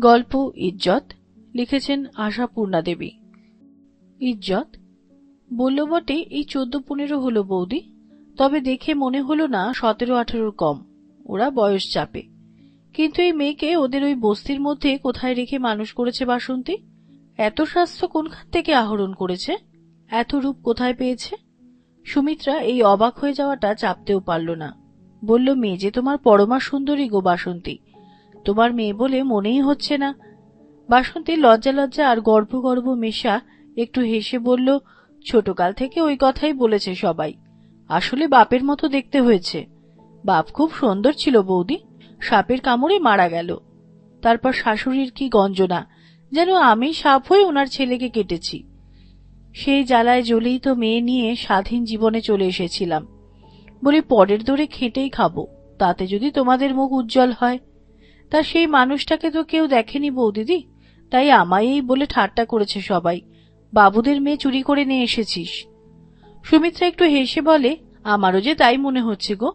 গল্প ইজ্জত লিখেছেন আশাপূর্ণা দেবী। ইজ্জত? বলল, বটে, এই চোদ্দ পনেরো হলো বৌদি। তবে দেখে মনে হলো না, সতেরো আঠেরোর কম। ওরা বয়স চাপে। কিন্তু এই মেয়েকে ওদের ওই বস্তির মধ্যে কোথায় রেখে মানুষ করেছে বাসন্তী? এত স্বাস্থ্য কোনখান থেকে আহরণ করেছে? এত রূপ কোথায় পেয়েছে? সুমিত্রা এই অবাক হয়ে যাওয়াটা চাপতেও পারল না। বলল, মেয়ে যে তোমার পরমা সুন্দরী গো বাসন্তী তোমার মেয়ে বলে মনেই হচ্ছে না। বাসন্তী লজ্জা লজ্জা আর গর্ব গর্ব মেশা একটু হেসে বলল, ছোটকাল থেকে ওই কথাই বলেছে সবাই। আসলে বাপের মতো দেখতে হয়েছে। বাপ খুব সুন্দর ছিল বৌদি। সাপের কামড়ে মারা গেল। তারপর শাশুড়ির কি গঞ্জনা, যেন আমি সাপ হয়ে ওনার ছেলেকে কেটেছি। সেই জ্বালায় জ্বলেই তো মেয়ে নিয়ে স্বাধীন জীবনে চলে এসেছিলাম। বলি, পরের দরে খেটেই খাব, তাতে যদি তোমাদের মুখ উজ্জ্বল হয়। তা সেই মানুষটাকে তো কেউ দেখেনি বৌদিদি। তাই আমায় এই বলে ঠাট্টা করেছে সবাই। বাবুদের মেয়ে চুরি করে নিয়ে এসেছিস। সুমিত্রা একটু হেসে বলে, আমারও যে তাই মনে হচ্ছে গো।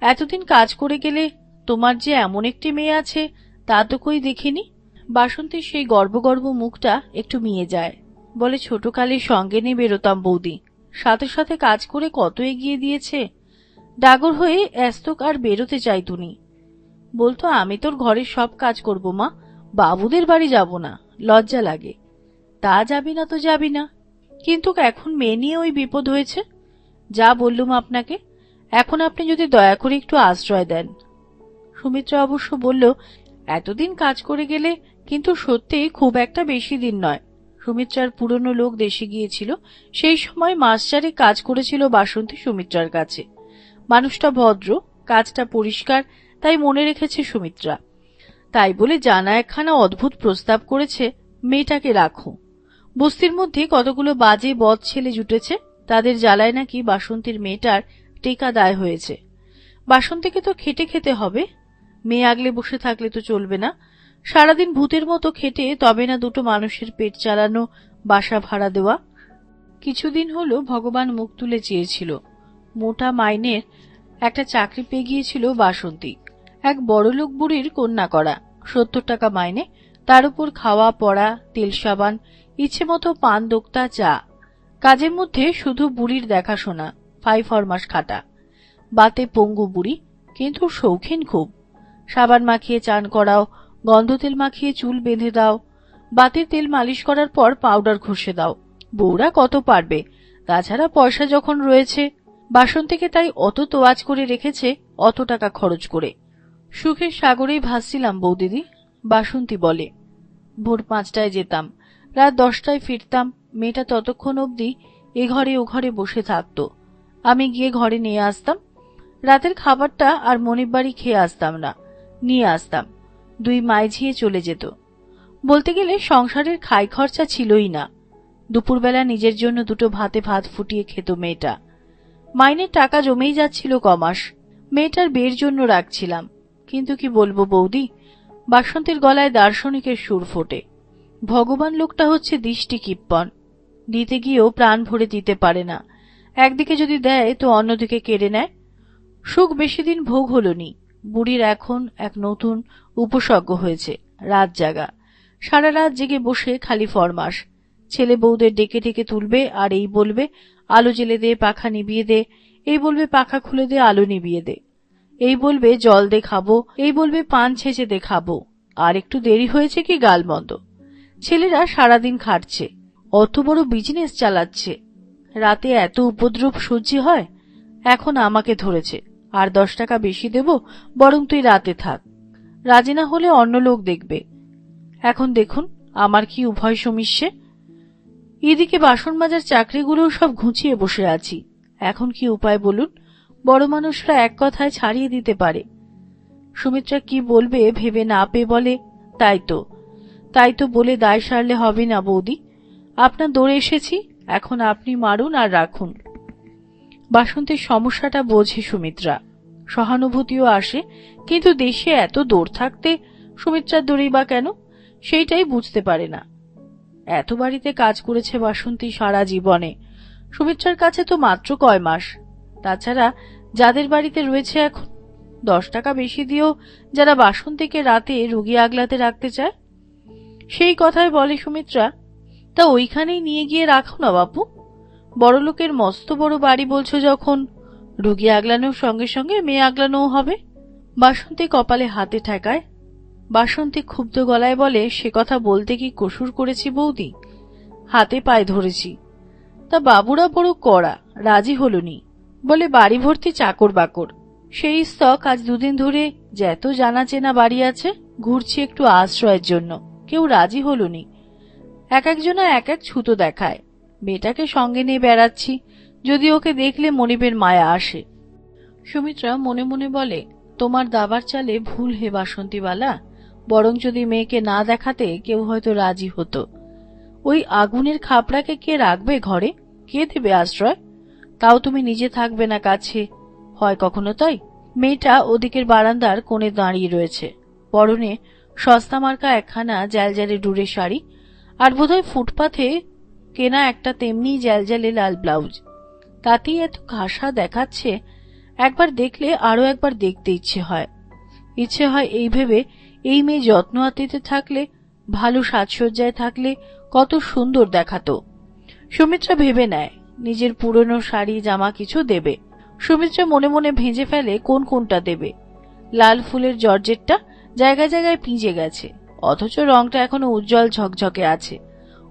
এতদিন কাজ করে গেলে তোমার যে এমন একটি মেয়ে আছে, তা তো কই দেখিনি। বাসন্তীর সেই গর্বগর্ব মুখটা একটু মিয়ে যায়। বলে, ছোটকালে সঙ্গে নিয়ে বেরোতাম বৌদি। সাথে সাথে কাজ করে কত এগিয়ে দিয়েছে। ডাগর হয়ে এস্তক আর বেরোতে চাই তুনি বলতো, আমি তোর ঘরের সব কাজ করব, মা। বাবুদের বাড়ি যাব না। লজ্জা লাগে। তা যাবি না তো যাবি না। কিন্তু এখন মেয়ে নিয়ে ওই বিপদ হয়েছে। যা বললুম আপনাকে। এখন আপনি যদি দয়া করে একটু আশ্রয় দেন। সুমিত্রা অবশ্য বলল, এতদিন কাজ করে গেলে কিন্তু সত্যি খুব একটা বেশি দিন নয়। সুমিত্রার পুরনো লোক দেশে গিয়েছিল। সেই সময় মাস চারে কাজ করেছিল বাসন্তী সুমিত্রার কাছে। মানুষটা ভদ্র, কাজটা পরিষ্কার তাই মনে রেখেছে সুমিত্রা। তাই বলে জানা একখানা অদ্ভুত প্রস্তাব করেছে, মেয়েটাকে রাখো। বস্তির মধ্যে কতগুলো বাজে বদ ছেলে জুটেছে, তাদের জ্বালায় নাকি বাসন্তীর মেয়েটার টেকা দায় হয়েছে। বাসন্তীকে তো খেটে খেতে হবে, মেয়ে আগলে বসে থাকলে তো চলবে না। সারাদিন ভূতের মতো খেটে তবে না দুটো মানুষের পেট চালানো বাসা ভাড়া দেওয়া। কিছুদিন হলো ভগবান মুখ তুলে চেয়েছিল। মোটা মাইনের একটা চাকরি পেয়ে গিয়েছিল বাসন্তী। এক বড়লোক বুড়ির কন্যা করা। সত্তর টাকা মাইনে, তার উপর খাওয়া, পড়া, তেল সাবান, ইচ্ছে মতো পান, দোক্তা, চা। কাজের মধ্যে শুধু বুড়ির দেখাশোনা ফাই ফরমাস খাটা। বাতে পঙ্গু বুড়ি, কিন্তু শৌখিন খুব। সাবান মাখিয়ে চান করাও, গন্ধ তেল মাখিয়ে চুল বেঁধে দাও। বাতের তেল মালিশ করার পর পাউডার ঘষে দাও। বউরা কত পারবে? তাছাড়া পয়সা যখন রয়েছে, বাসন থেকে তাই অত তোয়াজ করে রেখেছে, অত টাকা খরচ করে। সুখের সাগরেই ভাসছিলাম বৌদিদি বাসন্তী বলে। ভোর পাঁচটায় যেতাম, রাত দশটায় ফিরতাম, মেয়েটা ততক্ষণ অবধি এ ঘরে ও ঘরে বসে থাকত। আমি গিয়ে ঘরে নিয়ে আসতাম, রাতের খাবারটা আর মনির বাড়ি খেয়ে আসতাম না, নিয়ে আসতাম, দুই মাইঝিয়ে চলে যেত। বলতে গেলে সংসারের খাই খরচা ছিলই না, দুপুরবেলা নিজের জন্য দুটো ভাতে ভাত ফুটিয়ে খেত মেয়েটা। মাইনের টাকা জমেই যাচ্ছিল কমাস, মেয়েটার বিয়ের জন্য রাখছিলাম কিন্তু কি বলব বৌদি? বাসন্তীর গলায় দার্শনিকের সুর ফোটে। ভগবান লোকটা হচ্ছে দৃষ্টি কিপ্পন। দিতে গিয়েও প্রাণ ভরে দিতে পারে না। একদিকে যদি দেয়, তো অন্যদিকে কেড়ে নেয়। সুখ বেশি দিন ভোগ হলনি। বুড়ির এখন এক নতুন উপসর্গ হয়েছে, রাত জাগা। সারা রাত জেগে বসে খালি ফরমাস ছেলে বউদের ডেকে ডেকে তুলবে, আর এই বলবে, আলো জেলে দে, পাখা নিবিয়ে দে। এই বলবে, পাখা খুলে দে, আলো নিবিয়ে দে। এই বলবে, জল দে খাব এই বলবে, পান ছেঁচে দে খাব আর একটু দেরি হয়েছে কি গালমন্দ? ছেলেরা সারাদিন খাটছে, অত বড় বিজনেস চালাচ্ছে। রাতে এত উপদ্রব সহ্য হয়, এখন আমাকে ধরেছে। আর দশ টাকা বেশি দেব, বরং তুই রাতে থাক। রাজি না হলে অন্য লোক দেখবে। এখন দেখুন, আমার কি উভয় সমিষ্যে এদিকে বাসন মাজার চাকরিগুলো সব ঘুঁচিয়ে বসে আছি। এখন কি উপায় বলুন? বড় মানুষরা এক কথায় ছাড়িয়ে দিতে পারে। সুমিত্রা কি বলবে ভেবে না পেয়ে বলে, তাই তো। তাই তো বলে দায় সারলে হবে না বৌদি। আপনার দৌড়ে এসেছি, এখন আপনি মারুন আর রাখুন। বাসন্তের সমস্যাটা বোঝে সুমিত্রা। সহানুভূতিও আসে, কিন্তু দেশে এত দৌড় থাকতে সুমিত্রার দৌড়েই বা কেন? সেইটাই বুঝতে পারে না। এত বাড়িতে কাজ করেছে বাসন্তী সারা জীবনে। সুমিত্রার কাছে তো মাত্র কয় মাস। তাছাড়া যাদের বাড়িতে রয়েছে এখন দশ টাকা বেশি দিয়েও যারা বাসন্তীকে রাতে রুগী আগলাতে রাখতে চায়? সেই কথায় বলে সুমিত্রা, তা ওইখানেই নিয়ে গিয়ে রাখো না বাপু। বড়লোকের মস্ত বড় বাড়ি বলছো যখন, রুগী আগলানোর সঙ্গে সঙ্গে মেয়ে আগলানোও হবে। বাসন্তী কপালে হাতে ঠেকায়। বাসন্তী ক্ষুব্ধ গলায় বলে, সে কথা বলতে কি কসুর করেছি বৌদি? হাতে পায়ে ধরেছি। তা বাবুরা বড় কড়া, রাজি হলনি বলে বাড়ি ভর্তি চাকর বাকর। সেই স্তক আজ দুদিন ধরে যত জানা চেনা বাড়ি আছে, ঘুরছি একটু আশ্রয়ের জন্য। কেউ রাজি হলনি। এক একজনা এক এক ছুতো দেখায়। মেয়েটাকে সঙ্গে নিয়ে বেড়াচ্ছি, যদি ওকে দেখলে মনিবের মায়া আসে। সুমিত্রা মনে মনে বলে, তোমার দাবার চালে ভুল হে বাসন্তীবালা, বরং যদি মেয়েকে না দেখাতে কেউ হয়তো রাজি হতো। ওই আগুনের খাপড়াকে কে রাখবে ঘরে? কে দেবে আশ্রয়? তাও তুমি নিজে থাকবে না কাছে। হয় কখনো তাই? মেয়েটা ওদিকের বারান্দার কোণে দাঁড়িয়ে রয়েছে। পরনে সস্তা মার্কা একখানা জ্যালজ্যালে ডুরে শাড়ি, আর বোধহয় ফুটপাথে কেনা একটা তেমনি জ্যালজ্যালে লাল ব্লাউজ। তাতেই এত ঘাসা দেখাচ্ছে, একবার দেখলে আরও একবার দেখতে ইচ্ছে হয়। ইচ্ছে হয় এই ভেবে এই মেয়ে যত্ন আতিতে থাকলে, ভালো সাজসজ্জায় থাকলে কত সুন্দর দেখাতো। সুমিত্রা ভেবে নেয় নিজের পুরনো শাড়ি, জামা কিছু দেবে। সুমিত্রা মনে মনে ভেজে ফেলে কোন কোনটা দেবে। লাল ফুলের জর্জেটটা জায়গায় জায়গায় পিঁজে গেছে, অথচ রংটা এখনও উজ্জ্বল ঝকঝকে আছে।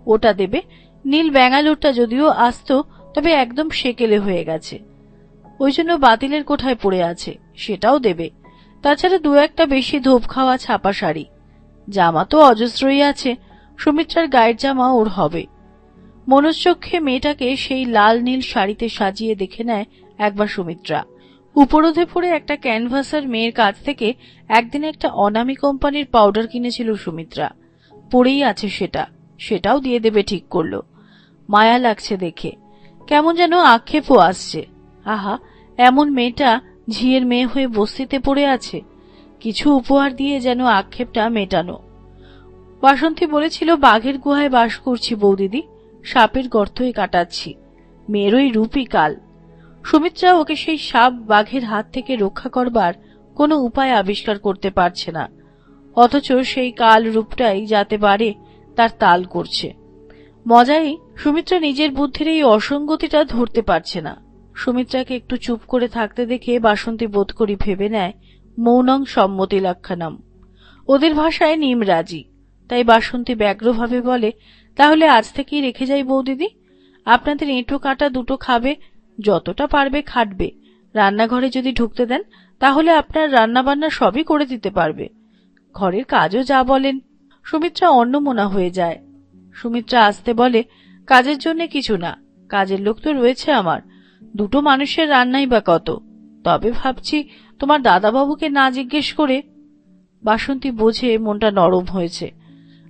ওটা দেবে। নীল ব্যাঙ্গালোরটা যদিও আসতো, তবে একদম সেকেলে হয়ে গেছে। ওই জন্য বাতিলের কোঠায় পড়ে আছে, সেটাও দেবে। তাছাড়া দু একটা বেশি ধোপ খাওয়া ছাপা শাড়ি। জামা তো অজস্রই আছে, সুমিত্রার গায়ের জামা ওর হবে। মনশ্চক্ষে মেয়েটাকে সেই লাল নীল শাড়িতে সাজিয়ে দেখে নেয় একবার সুমিত্রা। উপরোধে পড়ে একটা ক্যানভাসার মেয়ের কাছ থেকে একদিন একটা অনামি কোম্পানির পাউডার কিনেছিল সুমিত্রা। পড়েই আছে সেটা। সেটাও দিয়ে দেবে ঠিক করল। মায়া লাগছে দেখে। কেমন যেন আক্ষেপও আসছে। আহা, এমন মেয়েটা ঝিয়ের মেয়ে হয়ে বস্তিতে পড়ে আছে। কিছু উপহার দিয়ে যেন আক্ষেপটা মেটানো। বাসন্তী বলেছিল, বাঘের গুহায় বাস করছি বৌদিদি। সাপের গর্তই কাটাচ্ছি। মেয়েরই রূপই কাল। সুমিত্রা ওকে সেই সাপ বাঘের হাত থেকে রক্ষা করবার কোনো উপায় আবিষ্কার করতে পারছে না। অথচ সেই কাল রূপটাই যাতে পারে, তার তাল করছে। মজাই সুমিত্রা নিজের বুদ্ধির এই অসঙ্গতিটা ধরতে পারছে না। সুমিত্রাকে একটু চুপ করে থাকতে দেখে বাসন্তী বোধ করি ভেবে নেয়, মৌনং সম্মতি লক্ষণম ওদের ভাষায় নিম রাজি তাই বাসন্তী ব্যগ্রভাবে বলে তাহলে আজ থেকেই রেখে যাই বৌদিদি। আপনাদের এঁটো কাটা দুটো খাবে, যতটা পারবে খাটবে। রান্নাঘরে যদি ঢুকতে দেন, তাহলে আপনার রান্না বান্না সবই করে দিতে পারবে। ঘরের কাজও যা বলেন, সুমিত্রা অন্নমোনা হয়ে যায়। সুমিত্রা আসতে বলে, কাজের জন্য কিছু না, কাজের লোক তো রয়েছে আমার, দুটো মানুষের রান্নাই বা কত। তবে ভাবছি তোমার দাদাবাবুকে না জিজ্ঞেস করে বাসন্তী বোঝে মনটা নরম হয়েছে।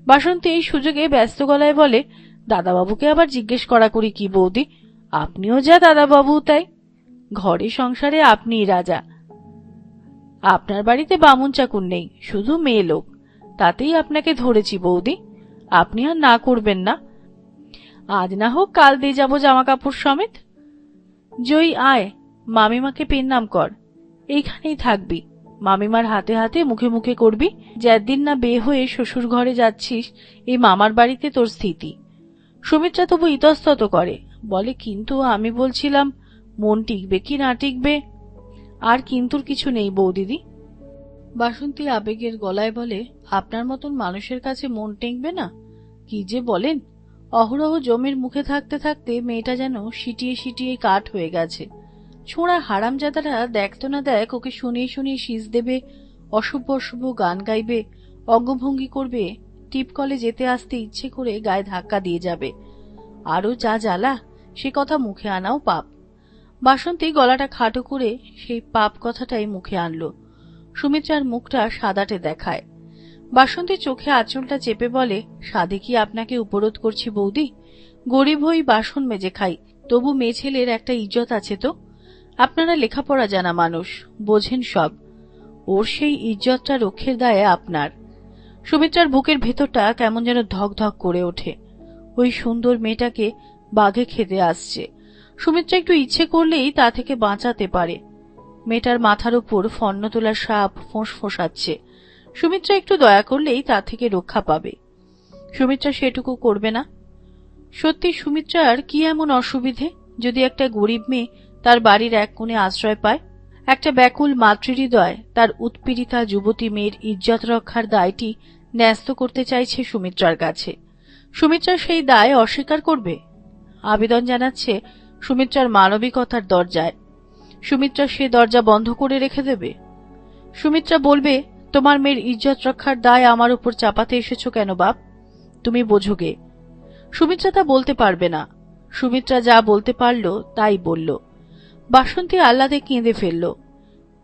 বাসন্তী এই সুযোগে ব্যস্ত গলায় বলে, দাদাবাবুকে আবার জিজ্ঞেস করা করি কি বৌদি? আপনিও যা দাদাবাবু তাই। ঘরে সংসারে আপনিই রাজা। আপনার বাড়িতে বামুন চাকুর নেই, শুধু মেয়ে লোক। তাতেই আপনাকে ধরেছি বৌদি। আপনি আর না করবেন না। আজ না হোক কাল দিয়ে যাব জামা কাপড় সমেত। জয়ী আয়, মামিমাকে পেন নাম কর। এইখানেই থাকবি। মামিমার হাতে হাতে মুখে মুখে করবি যেদিন না বে হয়ে শ্বশুর ঘরে যাচ্ছিস, এই মামার বাড়িতে তোর স্থিতি সুমিত্রা তবু ইতস্তত করে, বলে, কিন্তু আমি বলছিলাম, মন টিকবে কি না টিকবে? আর কিন্তুর কিছু নেই বৌদিদি? বাসন্তী আবেগের গলায় বলে, আপনার মতন মানুষের কাছে মন টেকবে না? কি যে বলেন? অহরহ জমির মুখে থাকতে থাকতে মেয়েটা যেন সিটিয়ে সিটিয়ে কাঠ হয়ে গেছে। ছোঁড়া হারামজাদারা দেখতো না দেখ, ওকে শুনিয়ে শুনিয়ে শীষ দেবে, অশুভ অশুভ গান গাইবে, অঙ্গভঙ্গি করবে। টিপকলে যেতে আসতে ইচ্ছে করে গায়ে ধাক্কা দিয়ে যাবে। আরও যা জ্বালা, সে কথা মুখে আনাও পাপ। বাসন্তী গলাটা খাটো করে সেই পাপ কথাটাই মুখে আনল। সুমিত্রার মুখটা সাদাটে দেখায়। বাসন্তী চোখে আঁচলটা চেপে বলে, সাদে কি আপনাকে উপরোধ করছি বৌদি? গরিব হই বাসন মেজে খাই, তবু মেয়ে ছেলের একটা ইজ্জত আছে তো? আপনারা লেখাপড়া জানা মানুষ, বোঝেন সব। ওর সেই ইজ্জতটা রক্ষের দায়ে আপনার। সুমিত্রার বুকের ভেতরটা কেমন যেন ধক ধক করে ওঠে। ওই সুন্দর মেয়েটাকে বাঘে খেতে আসছে। সুমিত্রা একটু ইচ্ছে করলেই তা থেকে বাঁচাতে পারে। মেয়েটার মাথার উপর ফন্ন তোলার সাপ ফোঁস ফোঁসাচ্ছে। সুমিত্রা একটু দয়া করলেই তা থেকে রক্ষা পাবে। সুমিত্রা সেটুকু করবে না। সত্যি সুমিত্রার কি এমন অসুবিধে? যদি একটা গরিব মেয়ে তার বাড়ির এক কোণে আশ্রয় পায়। একটা ব্যাকুল মাতৃহৃদয়, তার উৎপীড়িতা যুবতী মেয়ের ইজ্জত রক্ষার দায়টি ন্যস্ত করতে চাইছে সুমিত্রার কাছে। সুমিত্রা সেই দায় অস্বীকার করবে? আবেদন জানাচ্ছে সুমিত্রার মানবিকতার দরজায়। সুমিত্রা সে দরজা বন্ধ করে রেখে দেবে? সুমিত্রা বলবে, তোমার মেয়ের ইজ্জত রক্ষার দায় আমার উপর চাপাতে এসেছ কেন বাপ? তুমি বোঝোগে সুমিত্রা তা বলতে পারবে না। সুমিত্রা যা বলতে পারল, তাই বলল। বাসন্তী আহ্লাদে কেঁদে ফেলল।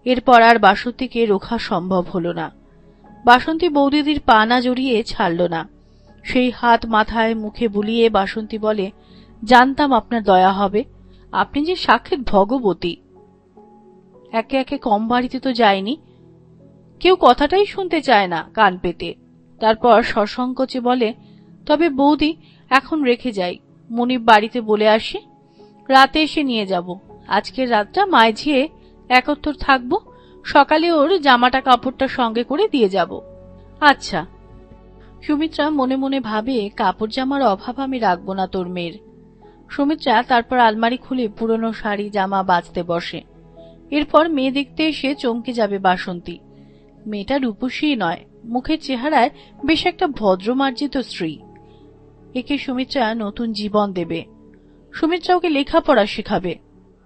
এরপর আর বাসন্তীকে রোখা সম্ভব হল না। বাসন্তী বৌদিদির পা না জড়িয়ে ছাড়ল না। সেই হাত মাথায় মুখে বুলিয়ে বাসন্তী বলে, জানতাম আপনার দয়া হবে। আপনি যে সাক্ষাৎ ভগবতী। একে একে কম বাড়িতে তো যায়নি। কেউ কথাটাই শুনতে চায় না কান পেতে। তারপর সসংকোচে বলে, তবে বৌদি, এখন রেখে যাই। মনিব বাড়িতে বলে আসি। রাতে এসে নিয়ে যাব। আজকের রাতটা মাঝিয়ে একত্তর থাকব, সকালে ওর জামাটা কাপড়টা সঙ্গে করে দিয়ে যাব। আচ্ছা। সুমিত্রা মনে মনে ভাবে, কাপড় জামার অভাব আমি রাখব না তোর মেয়ের। সুমিত্রা তারপর আলমারি খুলে পুরনো শাড়ি, জামা বাঁচতে বসে। এরপর মেয়ে দেখতে এসে চমকে যাবে বাসন্তী। মেয়েটা রূপসী নয়, মুখের চেহারায় বেশ একটা ভদ্রমার্জিত স্ত্রী। একে সুমিত্রা নতুন জীবন দেবে। সুমিত্রা ওকে লেখাপড়া শেখাবে।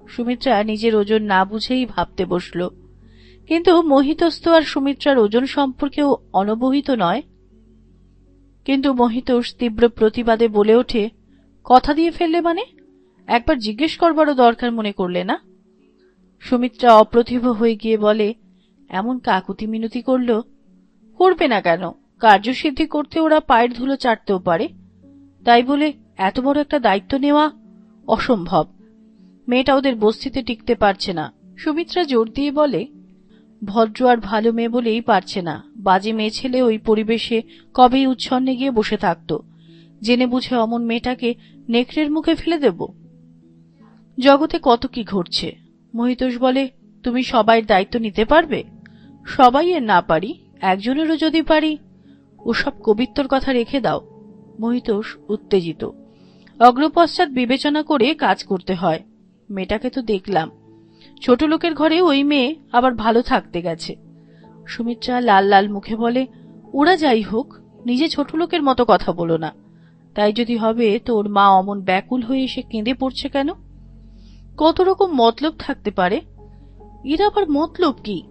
সুমিত্রা নিজের ওজন না বুঝেই ভাবতে বসল। কিন্তু মোহিতস্ত আর সুমিত্রার ওজন সম্পর্কেও অনবহিত নয়। কিন্তু মোহিতোষ তীব্র প্রতিবাদে বলে ওঠে, কথা দিয়ে ফেললে মানে? একবার জিজ্ঞেস করবারও দরকার মনে করলে না? সুমিত্রা অপ্রতিভ হয়ে গিয়ে বলে, এমন কাকুতি মিনতি করল? করবে না কেন? কার্যসিদ্ধি করতে ওরা পায়ের ধুলো চাটতেও পারে। তাই বলে এত বড় একটা দায়িত্ব নেওয়া অসম্ভব। মেয়েটা ওদের বস্তিতে টিকতে পারছে না। সুমিত্রা জোর দিয়ে বলে, ভদ্র আর ভালো মেয়ে বলেই পারছে না। বাজে মেয়ে ছেলে ওই পরিবেশে কবেই উচ্ছন্নে গিয়ে বসে থাকতো। জেনে বুঝে অমন মেয়েটাকে নেকড়ের মুখে ফেলে দেব? জগতে কত কি ঘটছে? মহিতোষ বলে, তুমি সবাই দায়িত্ব নিতে পারবে? সবাই এর না পারি, একজনেরও যদি পারি। ওসব কবিত্বর কথা রেখে দাও। মহিতোষ উত্তেজিত। অগ্রপশ্চাৎ বিবেচনা করে কাজ করতে হয়। মেয়েটাকে তো দেখলাম। ছোট লোকের ঘরে ওই মেয়ে আবার ভালো থাকতে গেছে। সুমিত্রা লাল লাল মুখে বলে, ওরা যাই হোক, নিজে ছোট লোকের মতো কথা বলো না। তাই যদি হবে, তোর মা অমন ব্যাকুল হয়ে এসে কেঁদে পড়ছে কেন? কত রকম মতলব থাকতে পারে। এর আবার মতলব কি?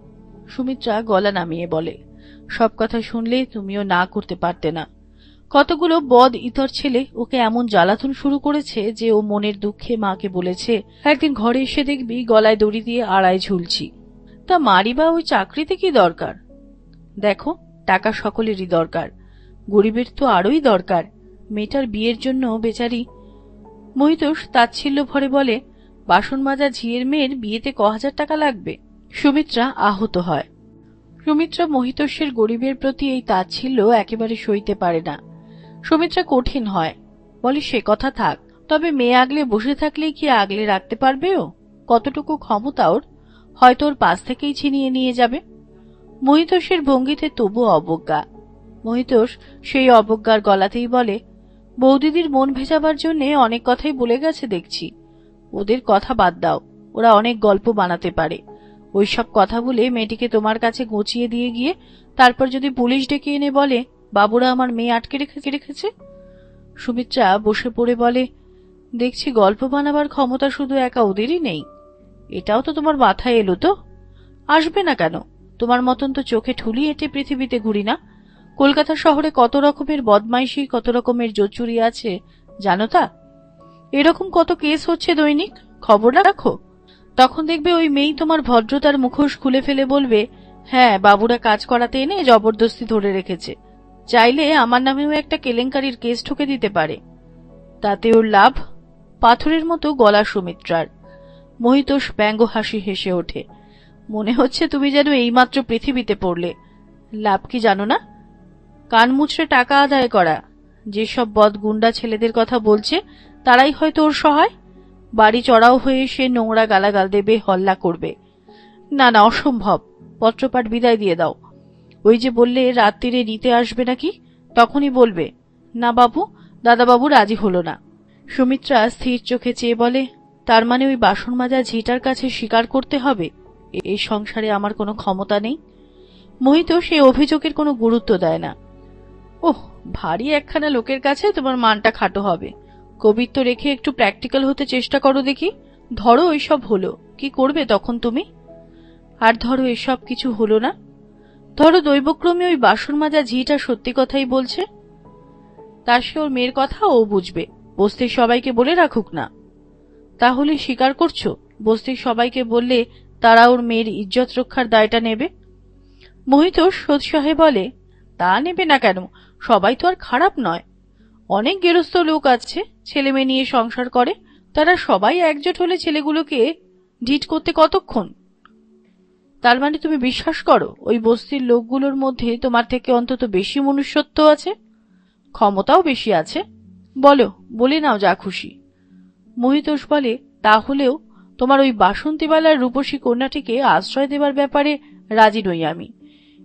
সুমিত্রা গলা নামিয়ে বলে, সব কথা শুনলে তুমিও না করতে পারতে না। কতগুলো বদ ইতর ছেলে ওকে এমন জ্বালাতন শুরু করেছে যে ও মনের দুঃখে মাকে বলেছে, একদিন ঘরে এসে দেখবি গলায় দড়ি দিয়ে আড়ায় ঝুলছি। তা মারি বা ওই চাকরিতে কি দরকার? দেখো, টাকা সকলেরই দরকার। গরিবের তো আরোই দরকার। মেয়েটার বিয়ের জন্য বেচারি মহিতোষ তাচ্ছিল্য ভরে বলে, বাসন মাজা ঝিয়ের মেয়ের বিয়েতে ক হাজার টাকা লাগবে? সুমিত্রা আহত হয়। সুমিত্রা মহিতোষের গরিবের প্রতি এই তাচ্ছিল্য একেবারে সইতে পারে না। সুমিত্রা কঠিন হয়। বলে, সে কথা থাক, তবে মেয়ে আগলে বসে থাকলেই কি আগলে রাখতে পারবে ও? কতটুকু ক্ষমতা ওর? হয়তো ওর পাশ থেকেই ছিনিয়ে নিয়ে যাবে। মহিতোষের ভঙ্গিতে তবু অবজ্ঞা। মহিতোষ সেই অবজ্ঞার গলাতেই বলে, বৌদিদির মন ভেজাবার জন্য অনেক কথাই বলে গেছে দেখছি। ওদের কথা বাদ দাও, ওরা অনেক গল্প বানাতে পারে। ওইসব কথা বলে মেয়েটিকে তোমার কাছে গুছিয়ে দিয়ে গিয়ে তারপর যদি পুলিশ ডেকে এনে বলে বাবুরা আমার মেয়ে আটকে রেখে রেখেছে? সুমিত্রা বসে পড়ে বলে, দেখছি গল্প বানাবার ক্ষমতা শুধু একা ওদেরই নেই। এটাও তো তোমার মাথায় এলো তো? আসবে না কেন? তোমার মতন তো চোখে ঠুলি এঁটে পৃথিবীতে ঘুরি না। কলকাতা শহরে কত রকমের বদমাইশি, কত রকমের জোচুরি আছে, জানো তা? এরকম কত কেস হচ্ছে দৈনিক? খবর রাখো? তখন দেখবে ওই মেয়েই তোমার ভদ্রতার মুখোশ খুলে ফেলে বলবে হ্যাঁ বাবুরা কাজ করাতে এনে জবরদস্তি ধরে রেখেছে। চাইলে আমার নামেও একটা কেলেঙ্কারির কেস ঠুকে দিতে পারে। তাতে ওর লাভ পাথরের মতো গলা সুমিত্রার। মহিতোষ ব্যঙ্গ হাসি হেসে ওঠে। মনে হচ্ছে তুমি যেন এইমাত্র পৃথিবীতে পড়লে। লাভ কি জানো না? কান মুচড়ে টাকা আদায় করা। যেসব বদ গুন্ডা ছেলেদের কথা বলছে, তারাই হয়তো ওর সহায়। বাড়ি চড়াও হয়ে সে নোংরা গালাগাল দেবে, হল্লা করবে। না না, অসম্ভব। পত্রপাঠ বিদায় দিয়ে দাও। ওই যে বললে রাত্রিরে নিতে আসবে নাকি? তখনই বলবে, না বাবু, দাদাবাবু রাজি হলো না। সুমিত্রা স্থির চোখে চেয়ে বলে, তার মানে ওই বাসন মাজা ঝিটার কাছে স্বীকার করতে হবে? এই সংসারে আমার কোনো ক্ষমতা নেই? মোহিত সে অভিযোগের কোনো গুরুত্ব দেয় না। ওহ, ভারী একখানা লোকের কাছে তোমার মানটা খাটো হবে। কবিত্ব রেখে একটু প্র্যাকটিক্যাল হতে চেষ্টা করো দেখি। ধরো ওইসব হলো। কি করবে তখন তুমি? আর ধরো এসব কিছু হলো না? ধরো দৈবক্রমে ওই বাসন মাজা ঝিটা সত্যি কথাই বলছে। তার সে ওর মেয়ের কথা ও বুঝবে। বস্তির সবাইকে বলে রাখুক না। তাহলে স্বীকার করছ? বস্তির সবাইকে বললে তারা ওর মেয়ের ইজ্জত রক্ষার দায়টা নেবে? মোহিত সোৎসাহে বলে, তা নেবে না কেন? সবাই তো আর খারাপ নয়। অনেক গেরস্থ লোক আছে ছেলে মেয়ে নিয়ে সংসার করে। তারা সবাই একজোট হলে ছেলেগুলোকে ঢিট করতে কতক্ষণ? তার মানে তুমি বিশ্বাস করো, ওই বস্তির লোকগুলোর মধ্যে তোমার থেকে অন্তত বেশি মনুষ্যত্ব আছে? ক্ষমতাও বেশি আছে? বলো, বলে নাও যা খুশি। মহিতোষ বলে, তাহলেও তোমার ওই বাসন্তীবালার রূপসী কন্যাটিকে আশ্রয় দেবার ব্যাপারে রাজি নই আমি।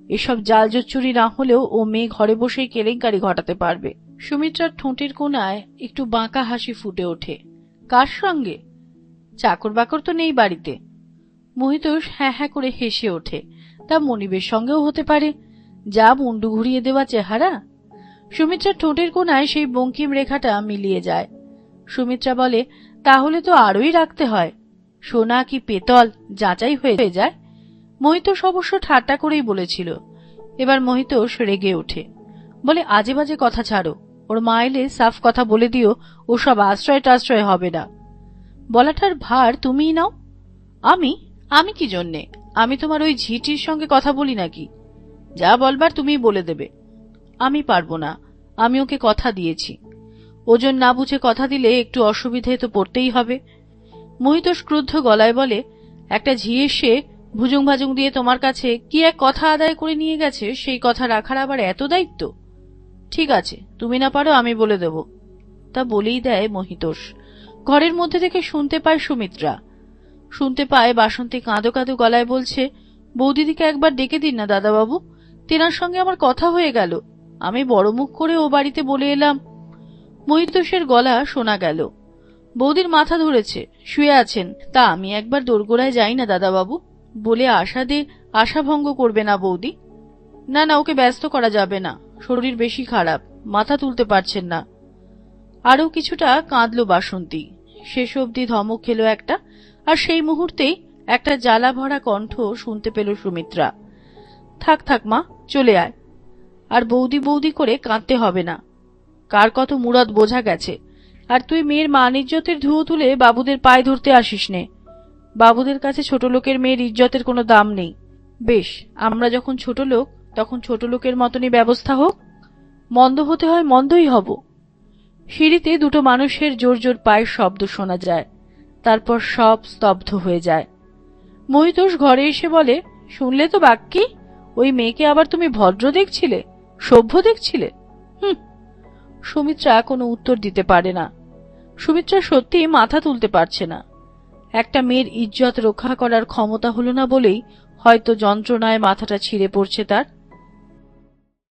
এসব জাল জচ্চুরি না হলেও ও মেয়ে ঘরে বসেই কেলেঙ্কারি ঘটাতে পারবে। সুমিত্রার ঠোঁটের কোনায় একটু বাঁকা হাসি ফুটে ওঠে। কার সঙ্গে? চাকর বাকর তো নেই বাড়িতে। মোহিতোষ হ্যাঁ হ্যাঁ করে হেসে ওঠে। তা মনিবের সঙ্গেও হতে পারে। যা মুন্ডু ঘুরিয়ে দেওয়া চেহারা। সুমিত্রার ঠোঁটের কোনায় সেই বঙ্কিম রেখাটা মিলিয়ে যায়। সুমিত্রা বলে, তাহলে তো আরোই রাখতে হয়। সোনা কি পেতল? যাচাই হয়ে যায়। মহিতোষ অবশ্য ঠাট্টা করেই বলেছিল। এবার মহিতোষ রেগে ওঠে। বলে, আজে বাজে কথা ছাড়ো। ওর মা এলে সাফ কথা বলে দিও। ওসব আশ্রয় টাশ্রয় হবে না। বলাটার ভার তুমিই নাও। আমি আমি কি জন্যে? আমি তোমার ওই ঝিটির সঙ্গে কথা বলি নাকি? যা বলবার তুমিই বলে দেবে। আমি পারব না। আমি ওকে কথা দিয়েছি। ওজন না বুঝে কথা দিলে একটু অসুবিধে তো পড়তেই হবে। মোহিতোষ ক্রুদ্ধ গলায় বলে, একটা ঝি এসে ভুজুং ভাজুং দিয়ে তোমার কাছে কি এক কথা আদায় করে নিয়ে গেছে, সেই কথা রাখার আবার এত দায়িত্ব? ঠিক আছে, তুমি না পারো, আমি বলে দেব। তা বলেই দেয় মহিতোষ। ঘরের মধ্যে থেকে শুনতে পায় সুমিত্রা। শুনতে পায় বাসন্তী কাঁদো কাঁদো গলায় বলছে, বৌদিদিকে একবার ডেকে দিন না দাদাবাবু। তেনার সঙ্গে আমার কথা হয়ে গেল। আমি বড় মুখ করে ও বাড়িতে বলে এলাম। মহিতোষের গলা শোনা গেল। বৌদির মাথা ধরেছে, শুয়ে আছেন। তা আমি একবার দোরগোড়ায় যাই না দাদাবাবু। বলে আশা দে, আশা ভঙ্গ করবে না বৌদি। না না, ওকে ব্যস্ত করা যাবে না। শরীর বেশি খারাপ, মাথা তুলতে পারছেন না। আরও কিছুটা কাঁদল বাসন্তী। শেষ অবধি ধমক খেলো একটা আর সেই মুহূর্তেই একটা জ্বালা ভরা কণ্ঠ শুনতে পেল সুমিত্রা। থাক থাক মা, চলে আয়। আর বৌদি বৌদি করে কাঁদতে হবে না। কার কত মুরাদ বোঝা গেছে। আর তুই মেয়ের মান ইজ্জতের ধুয়ো তুলে বাবুদের পায়ে ধরতে আসিস নে। বাবুদের কাছে ছোট লোকের মেয়ের ইজ্জতের কোনো দাম নেই। বেশ, আমরা যখন ছোট লোক, তখন ছোট লোকের মতনই ব্যবস্থা হোক। মন্দ হতে হয় মন্দই হব। সিঁড়িতে দুটো মানুষের জোর জোর পায়ের শব্দ শোনা যায়। তারপর সব স্তব্ধ হয়ে যায়। মহিতোষ ঘরে এসে বলে, শুনলে তো বাক্যি ওই মেয়েকে আবার তুমি ভদ্র দেখছিলে, সভ্য দেখছিলে? হুম। সুমিত্রা কোনো উত্তর দিতে পারে না। সুমিত্রা সত্যি মাথা তুলতে পারছে না। একটা মেয়ের ইজ্জত রক্ষা করার ক্ষমতা হলো না বলেই হয়তো যন্ত্রণায় মাথাটা ছিঁড়ে পড়ছে তার।